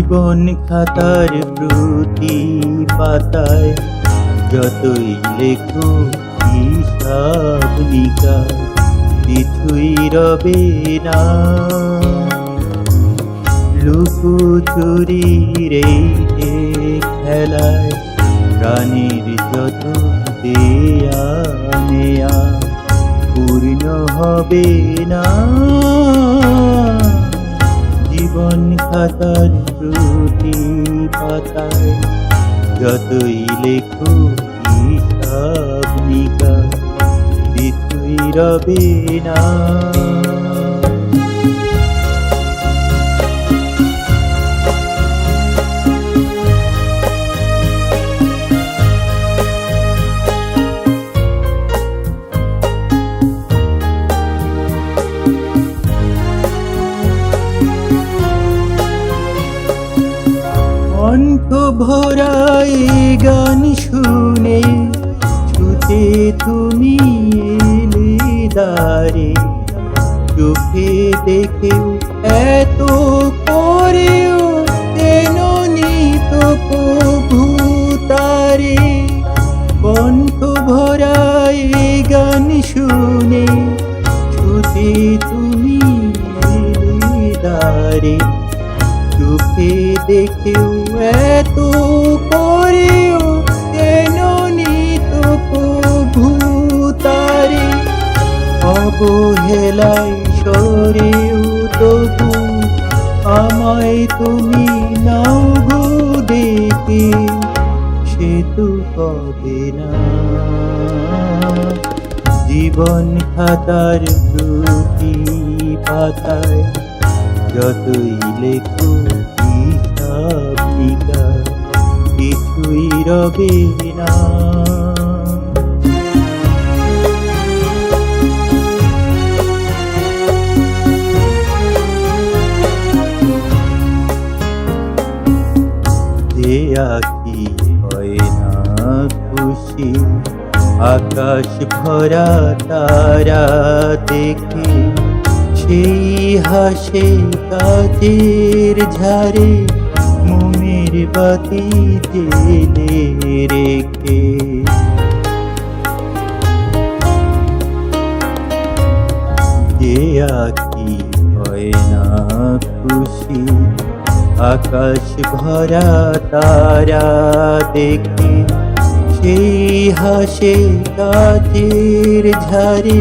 জীবন খাতার প্রতি পাতায় যতই লেখো হিসাব নিকাশ, কিছুই রবে না। লুকোচুরির এই যে খেলায় প্রাণীর যত দেয়া নেয়া পূর্ণ হবে না। জীবন খাতার প্রতি পাতায় যতই লেখো হিসাব নিকা কিছুই রবে না। কণ্ঠ ভরাই গান শুনে, ছুটে তুমি এলে দারে চোখে দেখেও এত করেও কেন নিত প্রভু তারে? কণ্ঠ ভরাই গান শুনে, ছুটে তুমি এলে দারে চোখে দেখেও এত করেও, কেন নিত প্রভু তারে অবহেলায় সরেও তবু, আমায় তুমি নাও গো দেখে, সে না। জীবন খাতার প্রতি পাতায় যতই লেখো কিছুই রবে না যে আঁকি হয় না খুশি, আকাশ ভরা তারা দেখে, সেই হাসে কাজের ঝাড়ে মনের বাতি রেখে। যে আঁকি হয় না খুশি, আকাশ ভরা তারা দেখে, সেই হাসে কাজের ঝাড়ে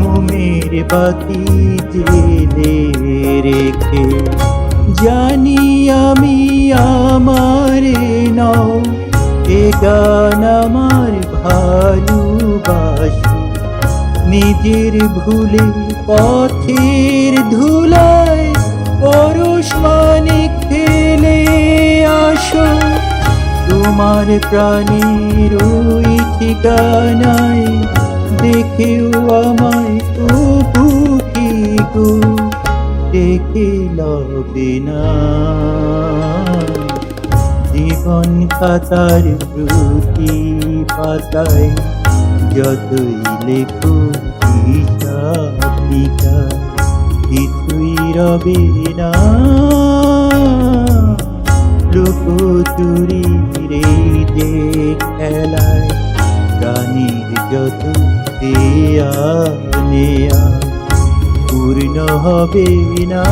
মোমের বাতি জেলে রেখে। জানি আমি আমার নাও, এ গান আমার ভালোবাসি। নিজের ভুলে পথের ধুলায় পরশ মানে খেলে আসো। তোমার প্রাণের ওই ঠিকানায় দেখেও আমায় তবু কি গো দেখে লবে না জীবন খাতার প্রতি পাতায় যতই লেখো নিকাশ কিছুই রবে না। লুকোচুরি রে যে খেলায় প্রাণীর যত দেয়া নেয়া। হবে না।